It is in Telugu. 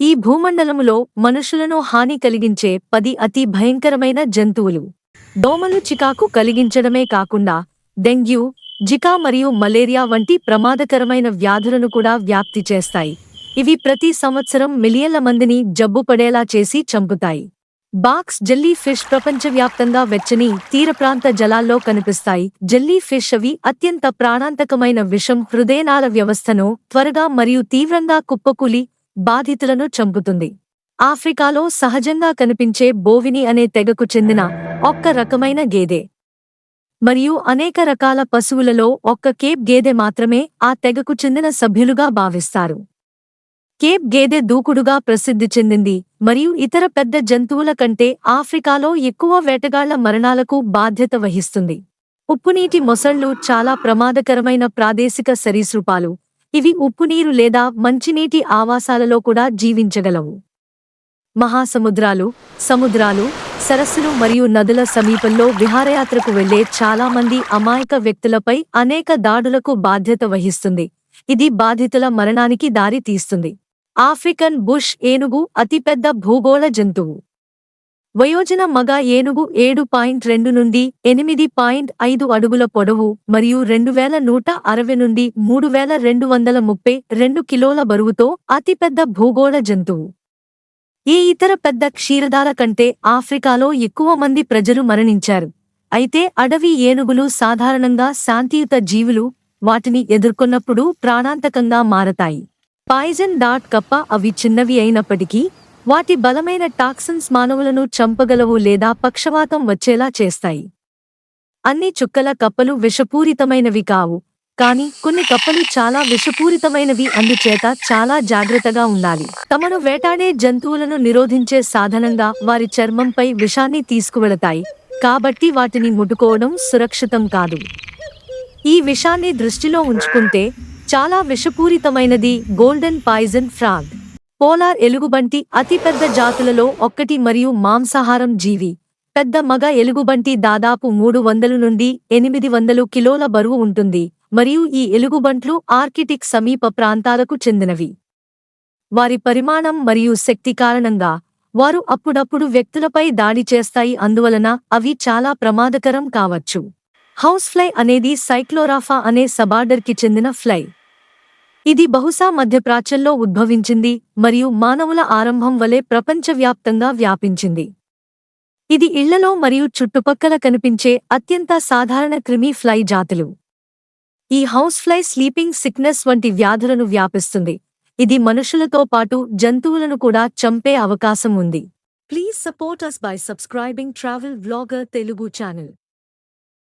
ఈ భూమండలములో మనుషులను హాని కలిగించే పది అతి భయంకరమైన జంతువులు. దోమలు చికాకు కలిగించడమే కాకుండా డెంగ్యూ జికా మరియు మలేరియా వంటి ప్రమాదకరమైన వ్యాధులను కూడా వ్యాప్తి చేస్తాయి. ఇవి ప్రతి సంవత్సరం మిలియన్ల మందిని జబ్బు పడేలా చేసి చంపుతాయి. బాక్స్ జెల్లీ ఫిష్ ప్రపంచవ్యాప్తంగా వెచ్చని తీర ప్రాంత జలాల్లో కనిపిస్తాయి. జెల్లీ ఫిష్ అవి అత్యంత ప్రాణాంతకమైన విషం హృదయనాళ వ్యవస్థను త్వరగా మరియు తీవ్రంగా కుప్పకూలి బాధితులను చంపుతుంది. ఆఫ్రికాలో సహజంగా కనిపించే బోవిని అనే తెగకు చెందిన ఒక్క రకమైన గేదె. మరియు అనేక రకాల పశువులలో ఒక్క కేప్ గేదె మాత్రమే ఆ తెగకు చెందిన సభ్యులుగా భావిస్తారు. కేప్ గేదె దూకుడుగా ప్రసిద్ధి చెందింది మరియు ఇతర పెద్ద జంతువుల కంటే ఆఫ్రికాలో ఎక్కువ వేటగాళ్ళ మరణాలకు బాధ్యత వహిస్తుంది. ఉప్పునీటి మొసళ్ళు చాలా ప్రమాదకరమైన ప్రాదేశిక సరీసృపాలు ఇవి ఉప్పునీరు లేదా మంచినీటి ఆవాసాలలో కూడా జీవించగలవు. మహాసముద్రాలు సముద్రాలు సరస్సులు మరియు నదుల సమీపంలో విహారయాత్రకు వెళ్ళే చాలామంది అమాయక వ్యక్తులపై అనేక దాడులకు బాధ్యత వహిస్తుంది. ఇది బాధితుల మరణానికి దారి తీస్తుంది ఆఫ్రికన్ బుష్ ఏనుగు అతిపెద్ద భూగోళ జంతువు. వయోజన మగ ఏనుగు ఏడు పాయింట్ రెండు నుండి ఎనిమిది పాయింట్ ఐదు అడుగుల పొడవు మరియు రెండు వేల నూట అరవై నుండి మూడు వేల రెండు వందల ముప్పై రెండు కిలోల బరువుతో అతిపెద్ద భూగోళ జంతువు. ఏ ఇతర పెద్ద క్షీరదాల కంటే ఆఫ్రికాలో ఎక్కువ మంది ప్రజలు మరణించారు. అయితే అడవి ఏనుగులు సాధారణంగా శాంతియుత జీవులు వాటిని ఎదుర్కొన్నప్పుడు ప్రాణాంతకంగా మారతాయి. పాయిజన్ డాట్ కప్ప అవి చిన్నవి అయినప్పటికీ వాటి బలమైన టాక్సిన్స్ మానవులను చంపగలవు లేదా పక్షవాతం వచ్చేలా చేస్తాయి. అన్ని చుక్కల కప్పలు విషపూరితమైనవి కావు. కాని కొన్ని కప్పలు చాలా విషపూరితమైనవి అందుచేత చాలా జాగ్రత్తగా ఉండాలి. తమను వేటాడే జంతువులను నిరోధించే సాధనంగా వారి చర్మంపై విషాన్ని తీసుకువెళతాయి. కాబట్టి వాటిని ముట్టుకోవడం సురక్షితం కాదు. ఈ విషాన్ని దృష్టిలో ఉంచుకుంటే చాలా విషపూరితమైనది గోల్డెన్ పాయిజన్ ఫ్రాగ్. పోలార్ ఎలుగుబంటి అతిపెద్ద జాతులలో ఒక్కటి మరియు మాంసాహారం జీవి. పెద్ద మగ ఎలుగుబంటి దాదాపు మూడు వందలు నుండి ఎనిమిది వందలు కిలోల బరువు ఉంటుంది మరియు ఈ ఎలుగుబంట్లు ఆర్కిటిక్ సమీప ప్రాంతాలకు చెందినవి. వారి పరిమాణం మరియు శక్తి కారణంగా వారు అప్పుడప్పుడు వ్యక్తులపై దాడి చేస్తాయి అందువలన అవి చాలా ప్రమాదకరం కావచ్చు. హౌస్ ఫ్లై అనేది సైక్లోరాఫా అనే సబార్డర్కి చెందిన ఫ్లై. ఇది బహుశా మధ్యప్రాచ్యంలో ఉద్భవించింది మరియు మానవుల ఆరంభం వలె ప్రపంచవ్యాప్తంగా వ్యాపించింది. ఇది ఇళ్ళలో మరియు చుట్టుపక్కల కనిపించే అత్యంత సాధారణ క్రిమి ఫ్లై జాతులు. ఈ హౌస్ ఫ్లై స్లీపింగ్ సిక్నెస్ వంటి వ్యాధులను వ్యాపిస్తుంది. ఇది మనుషులతో పాటు జంతువులను కూడా చంపే అవకాశం ఉంది. Please support us by subscribing travel vlogger Telugu channel